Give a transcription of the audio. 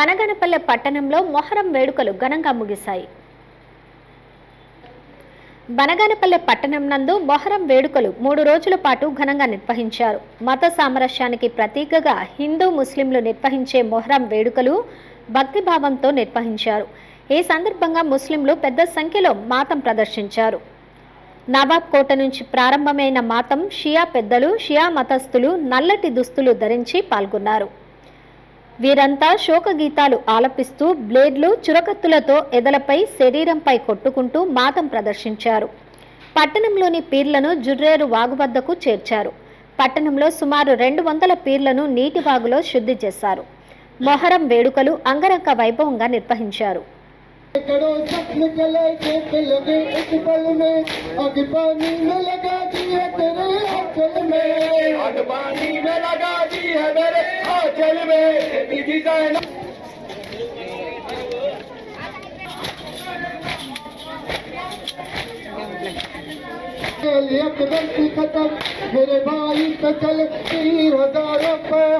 బనగనపల్లె పట్టణంలో మొహరం వేడుకలు ఘనంగా ముగిశాయి. బనగానపల్లె పట్టణం నందు మొహరం వేడుకలు మూడు రోజుల పాటు ఘనంగా నిర్వహించారు. మత సామరస్యానికి ప్రతీకగా హిందూ ముస్లింలు నిర్వహించే మొహరం వేడుకలు భక్తిభావంతో నిర్వహించారు. ఈ సందర్భంగా ముస్లింలు పెద్ద సంఖ్యలో మాతం ప్రదర్శించారు. నవాబ్ కోట నుంచి ప్రారంభమైన మాతం షియా పెద్దలు షియా మతస్థులు నల్లటి దుస్తులు ధరించి పాల్గొన్నారు. వీరంతా శోక గీతాలు ఆలపిస్తూ బ్లేడ్లు చురకత్తులతో ఎదలపై శరీరంపై కొట్టుకుంటూ మాతం ప్రదర్శించారు పట్టణంలోని పీర్లను జుర్రేరు వాగు వద్దకు చేర్చారు పట్టణంలో సుమారు రెండు వందల పీర్లను నీటి వాగులో శుద్ధి చేశారు మొహరం వేడుకలు అంగరంగ వైభవంగా నిర్వహించారు करो जख्म गले चोट लगे इस पल में आग पानी में लगा दिया तेरे आंचल में आग पानी में लगा दी है एक्चुअली में पीजी का है मेरे भाई कचल तीर हज़ार पर